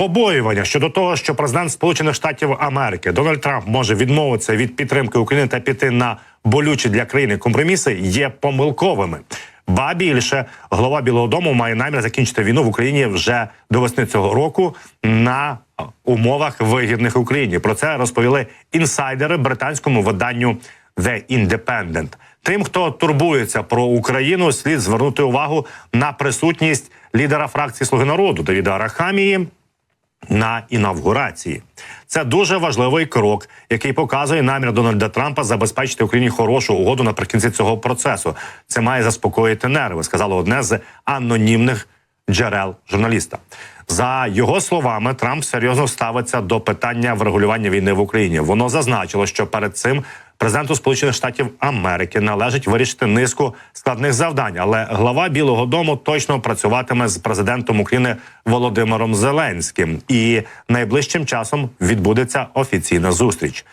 Побоювання щодо того, що президент Сполучених Штатів Америки Дональд Трамп може відмовитися від підтримки України та піти на болючі для країни компроміси, є помилковими. Ба більше голова Білого Дому має намір закінчити війну в Україні вже до весни цього року на умовах вигідних Україні. Про це розповіли інсайдери британському виданню The Independent. Тим, хто турбується про Україну, слід звернути увагу на присутність лідера фракції Слуги народу Давіда Арахамії на інавгурації. Це дуже важливий крок, який показує намір Дональда Трампа забезпечити Україні хорошу угоду наприкінці цього процесу. Це має заспокоїти нерви, сказало одне з анонімних джерел журналіста. За його словами, Трамп серйозно ставиться до питання врегулювання війни в Україні. Воно зазначило, що перед цим президенту Сполучених Штатів Америки належить вирішити низку складних завдань, але глава Білого Дому точно працюватиме з президентом України Володимиром Зеленським, і найближчим часом відбудеться офіційна зустріч.